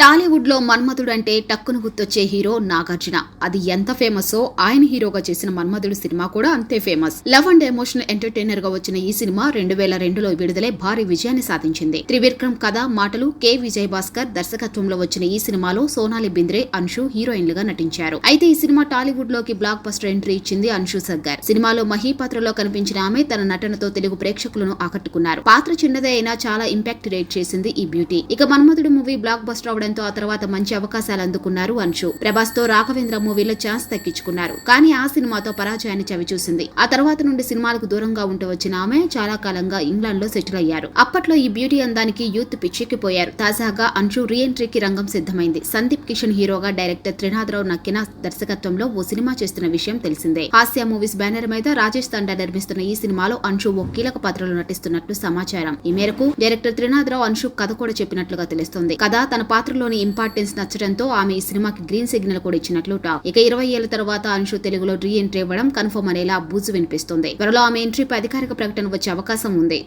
టాలీవుడ్లో మన్మధుడు అంటే టక్కును గుర్తొచ్చే హీరో నాగార్జున. అది ఎంత ఫేమస్ ఆయన హీరోగా చేసిన మన్మధుడు సినిమా కూడా అంతే ఫేమస్. లవ్ అండ్ ఎమోషనల్ ఎంటర్టైనర్గా వచ్చిన ఈ సినిమా రెండు వేల రెండులో విడుదలై భారీ విజయాన్ని సాధించింది. త్రివిక్రమ్ కథ మాటలు కె. విజయ్ భాస్కర్ దర్శకత్వంలో వచ్చిన ఈ సినిమాలో సోనాలి బింద్రే అన్షు హీరోయిన్లుగా నటించారు. అయితే ఈ సినిమా టాలీవుడ్లోకి బ్లాక్ బస్టర్ ఎంట్రీ ఇచ్చింది అన్షు సర్గార్ సినిమాలో మహీ పాత్రలో కనిపించిన ఆమె తన నటనతో తెలుగు ప్రేక్షకులను ఆకట్టుకున్నారు. పాత్ర చిన్నదే అయినా చాలా ఇంపాక్ట్ రేట్ చేసింది ఈ బ్యూటీ. ఇక మన్మధుడు మూవీ బ్లాక్ బస్టర్ అవడంతో ఆ తర్వాత మంచి అవకాశాలు అందుకున్నారు అన్షు ప్రభాస్తో రాఘవేంద్ర మూవీలో ఛాన్స్ దక్కించుకున్నారు కానీ ఆ సినిమాతో పరాజయాన్ని చవిచూసింది. ఆ తర్వాత నుండి సినిమాలకు దూరంగా ఉంటూ వచ్చిన ఆమె చాలా కాలంగా ఇంగ్లాండ్లో సెటిల్ అయ్యారు. అప్పట్లో ఈ బ్యూటీ అందానికి యూత్ పిచ్చెక్కిపోయారు. తాజాగా అన్షు రీఎంట్రీకి రంగం సిద్ధమైంది. సందీప్ కిషన్ హీరోగా డైరెక్టర్ త్రినాథరావు నక్కిన దర్శకత్వంలో ఓ సినిమా చేస్తున్న విషయం తెలిసిందే. హాస్య మూవీస్ బ్యానర్ మీద రాజేష్ తండా నిర్మిస్తున్న ఈ సినిమాలో అన్షు ఓ కీలక పాత్రలో నటిస్తున్నట్లు సమాచారం. ఈ మేరకు డైరెక్టర్ త్రినాథరావు అన్షు కథ కూడా చెప్పినట్లుగా తెలుస్తోంది. కథ తన పాత్రలో పాత్రలోని ఇంపార్టెన్స్ నచ్చడంతో ఆమె ఈ సినిమాకి గ్రీన్ సిగ్నల్ కూడా ఇచ్చినట్లు టాక్ ఇక ఇరవై ఏళ్ళ తర్వాత అన్షు తెలుగులో రీ ఎంట్రీ ఇవ్వడం కన్ఫర్మ్ అనేలా బూజు వినిపిస్తుంది. త్వరలో ఆమె ఎంట్రీపై అధికారిక ప్రకటన వచ్చే అవకాశం ఉంది.